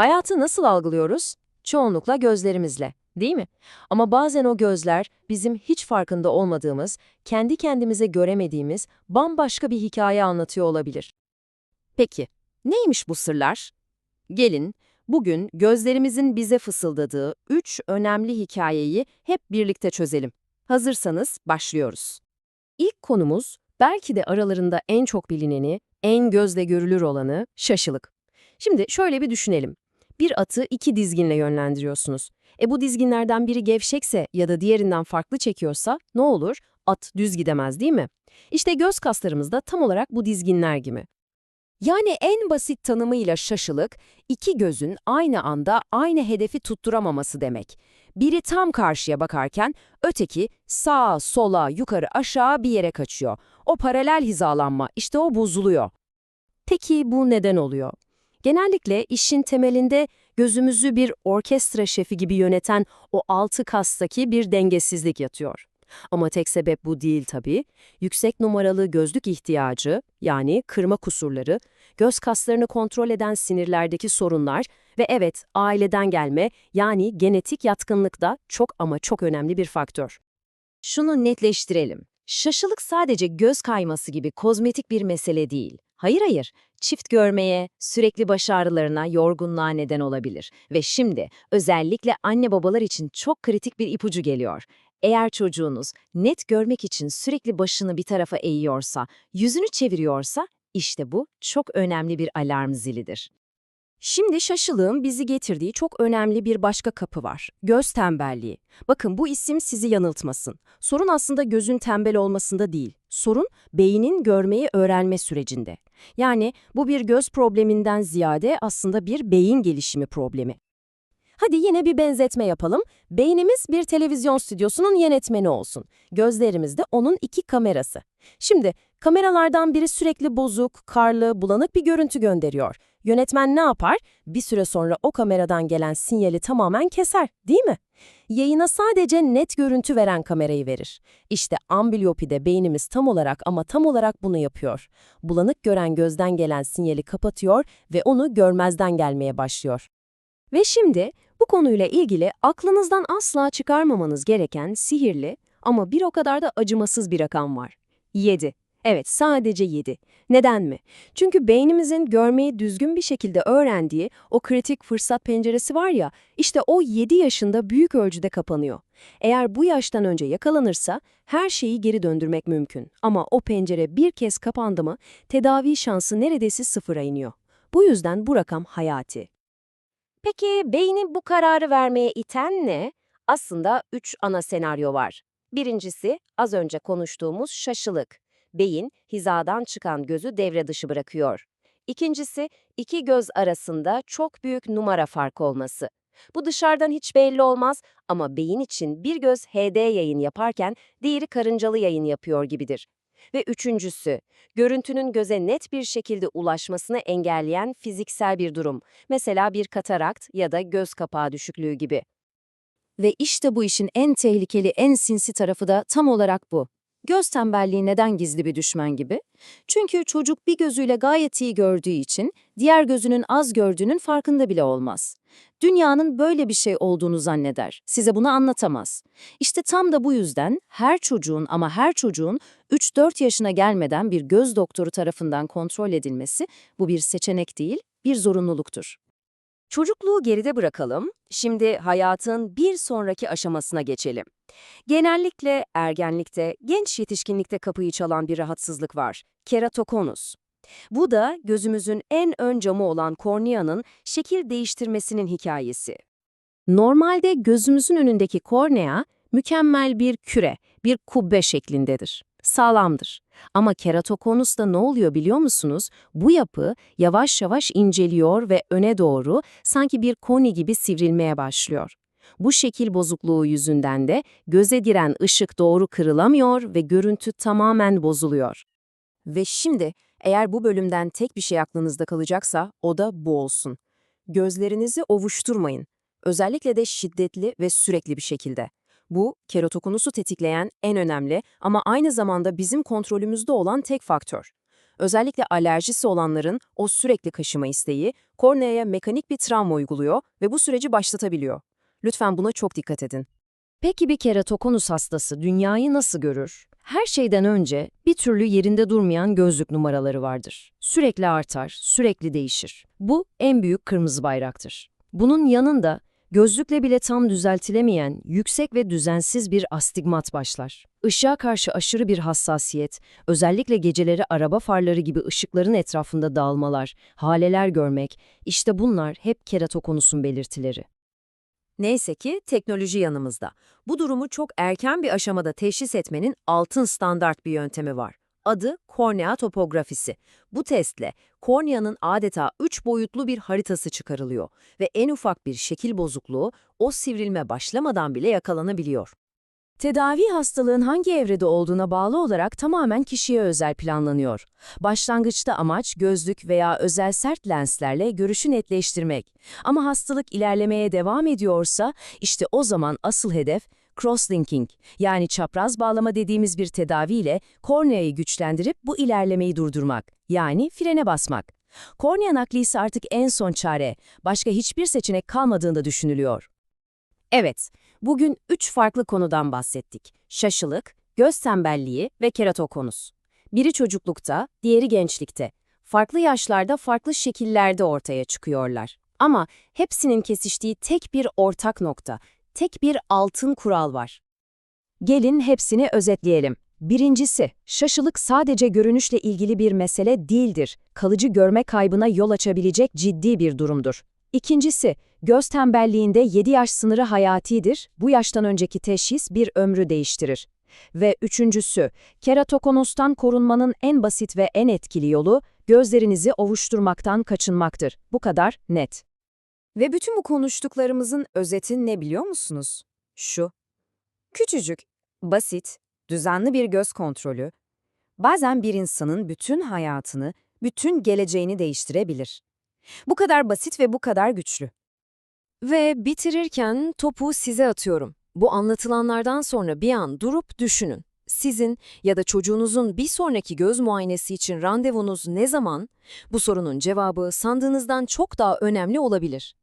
Hayatı nasıl algılıyoruz? Çoğunlukla gözlerimizle, değil mi? Ama bazen o gözler bizim hiç farkında olmadığımız, kendi kendimize göremediğimiz bambaşka bir hikaye anlatıyor olabilir. Peki, neymiş bu sırlar? Gelin, bugün gözlerimizin bize fısıldadığı üç önemli hikayeyi hep birlikte çözelim. Hazırsanız başlıyoruz. İlk konumuz, belki de aralarında en çok bilineni, en gözle görülür olanı şaşılık. Şimdi şöyle bir düşünelim. Bir atı iki dizginle yönlendiriyorsunuz. E bu dizginlerden biri gevşekse ya da diğerinden farklı çekiyorsa ne olur? At düz gidemez değil mi? İşte göz kaslarımız da tam olarak bu dizginler gibi. Yani en basit tanımıyla şaşılık, iki gözün aynı anda aynı hedefi tutturamaması demek. Biri tam karşıya bakarken öteki sağa, sola, yukarı, aşağı bir yere kaçıyor. O paralel hizalanma, işte o bozuluyor. Peki bu neden oluyor? Genellikle işin temelinde gözümüzü bir orkestra şefi gibi yöneten o altı kastaki bir dengesizlik yatıyor. Ama tek sebep bu değil tabii. Yüksek numaralı gözlük ihtiyacı, yani kırma kusurları, göz kaslarını kontrol eden sinirlerdeki sorunlar ve evet aileden gelme yani genetik yatkınlık da çok ama çok önemli bir faktör. Şunu netleştirelim. Şaşılık sadece göz kayması gibi kozmetik bir mesele değil. Hayır hayır, çift görmeye, sürekli baş ağrılarına, yorgunluğa neden olabilir. Ve şimdi özellikle anne babalar için çok kritik bir ipucu geliyor. Eğer çocuğunuz net görmek için sürekli başını bir tarafa eğiyorsa, yüzünü çeviriyorsa, işte bu çok önemli bir alarm zilidir. Şimdi şaşılığın bizi getirdiği çok önemli bir başka kapı var. Göz tembelliği. Bakın bu isim sizi yanıltmasın. Sorun aslında gözün tembel olmasında değil. Sorun beynin görmeyi öğrenme sürecinde. Yani bu bir göz probleminden ziyade aslında bir beyin gelişimi problemi. Hadi yine bir benzetme yapalım. Beynimiz bir televizyon stüdyosunun yönetmeni olsun. Gözlerimiz de onun iki kamerası. Şimdi kameralardan biri sürekli bozuk, karlı, bulanık bir görüntü gönderiyor. Yönetmen ne yapar? Bir süre sonra o kameradan gelen sinyali tamamen keser, değil mi? Yayına sadece net görüntü veren kamerayı verir. İşte ambliopide beynimiz tam olarak ama tam olarak bunu yapıyor. Bulanık gören gözden gelen sinyali kapatıyor ve onu görmezden gelmeye başlıyor. Ve şimdi bu konuyla ilgili aklınızdan asla çıkarmamanız gereken sihirli ama bir o kadar da acımasız bir rakam var. 7. Evet, sadece 7. Neden mi? Çünkü beynimizin görmeyi düzgün bir şekilde öğrendiği o kritik fırsat penceresi var ya, işte o 7 yaşında büyük ölçüde kapanıyor. Eğer bu yaştan önce yakalanırsa her şeyi geri döndürmek mümkün. Ama o pencere bir kez kapandı mı tedavi şansı neredeyse sıfıra iniyor. Bu yüzden bu rakam hayati. Peki beyni bu kararı vermeye iten ne? Aslında üç ana senaryo var. Birincisi az önce konuştuğumuz şaşılık. Beyin hizadan çıkan gözü devre dışı bırakıyor. İkincisi iki göz arasında çok büyük numara farkı olması. Bu dışarıdan hiç belli olmaz ama beyin için bir göz HD yayın yaparken diğeri karıncalı yayın yapıyor gibidir. Ve üçüncüsü, görüntünün göze net bir şekilde ulaşmasını engelleyen fiziksel bir durum. Mesela bir katarakt ya da göz kapağı düşüklüğü gibi. Ve işte bu işin en tehlikeli, en sinsi tarafı da tam olarak bu. Göz tembelliği neden gizli bir düşman gibi? Çünkü çocuk bir gözüyle gayet iyi gördüğü için diğer gözünün az gördüğünün farkında bile olmaz. Dünyanın böyle bir şey olduğunu zanneder. Size bunu anlatamaz. İşte tam da bu yüzden her çocuğun ama her çocuğun 3-4 yaşına gelmeden bir göz doktoru tarafından kontrol edilmesi bu bir seçenek değil, bir zorunluluktur. Çocukluğu geride bırakalım, şimdi hayatın bir sonraki aşamasına geçelim. Genellikle ergenlikte, genç yetişkinlikte kapıyı çalan bir rahatsızlık var, keratokonus. Bu da gözümüzün en ön camı olan korneanın şekil değiştirmesinin hikayesi. Normalde gözümüzün önündeki kornea mükemmel bir küre, bir kubbe şeklindedir. Sağlamdır. Ama keratokonusta ne oluyor biliyor musunuz? Bu yapı yavaş yavaş inceliyor ve öne doğru sanki bir koni gibi sivrilmeye başlıyor. Bu şekil bozukluğu yüzünden de göze giren ışık doğru kırılamıyor ve görüntü tamamen bozuluyor. Ve şimdi eğer bu bölümden tek bir şey aklınızda kalacaksa o da bu olsun. Gözlerinizi ovuşturmayın. Özellikle de şiddetli ve sürekli bir şekilde. Bu, keratokonusu tetikleyen en önemli ama aynı zamanda bizim kontrolümüzde olan tek faktör. Özellikle alerjisi olanların o sürekli kaşıma isteği korneaya mekanik bir travma uyguluyor ve bu süreci başlatabiliyor. Lütfen buna çok dikkat edin. Peki bir keratokonus hastası dünyayı nasıl görür? Her şeyden önce bir türlü yerinde durmayan gözlük numaraları vardır. Sürekli artar, sürekli değişir. Bu en büyük kırmızı bayraktır. Bunun yanında gözlükle bile tam düzeltilemeyen yüksek ve düzensiz bir astigmat başlar. Işığa karşı aşırı bir hassasiyet, özellikle geceleri araba farları gibi ışıkların etrafında dağılmalar, haleler görmek, işte bunlar hep keratokonusun belirtileri. Neyse ki teknoloji yanımızda. Bu durumu çok erken bir aşamada teşhis etmenin altın standart bir yöntemi var. Adı kornea topografisi. Bu testle korneanın adeta üç boyutlu bir haritası çıkarılıyor ve en ufak bir şekil bozukluğu o sivrilme başlamadan bile yakalanabiliyor. Tedavi hastalığın hangi evrede olduğuna bağlı olarak tamamen kişiye özel planlanıyor. Başlangıçta amaç gözlük veya özel sert lenslerle görüşü netleştirmek. Ama hastalık ilerlemeye devam ediyorsa işte o zaman asıl hedef crosslinking yani çapraz bağlama dediğimiz bir tedaviyle korneayı güçlendirip bu ilerlemeyi durdurmak yani frene basmak. Kornea nakli artık en son çare, başka hiçbir seçenek kalmadığında düşünülüyor. Evet, bugün üç farklı konudan bahsettik. Şaşılık, göz tembelliği ve keratokonus. Biri çocuklukta, diğeri gençlikte. Farklı yaşlarda, farklı şekillerde ortaya çıkıyorlar. Ama hepsinin kesiştiği tek bir ortak nokta, tek bir altın kural var. Gelin hepsini özetleyelim. Birincisi, şaşılık sadece görünüşle ilgili bir mesele değildir. Kalıcı görme kaybına yol açabilecek ciddi bir durumdur. İkincisi, göz tembelliğinde 7 yaş sınırı hayatidir. Bu yaştan önceki teşhis bir ömrü değiştirir. Ve üçüncüsü, keratokonustan korunmanın en basit ve en etkili yolu gözlerinizi ovuşturmaktan kaçınmaktır. Bu kadar net. Ve bütün bu konuştuklarımızın özeti ne biliyor musunuz? Şu. Küçücük, basit, düzenli bir göz kontrolü, bazen bir insanın bütün hayatını, bütün geleceğini değiştirebilir. Bu kadar basit ve bu kadar güçlü. Ve bitirirken topu size atıyorum. Bu anlatılanlardan sonra bir an durup düşünün. Sizin ya da çocuğunuzun bir sonraki göz muayenesi için randevunuz ne zaman? Bu sorunun cevabı sandığınızdan çok daha önemli olabilir.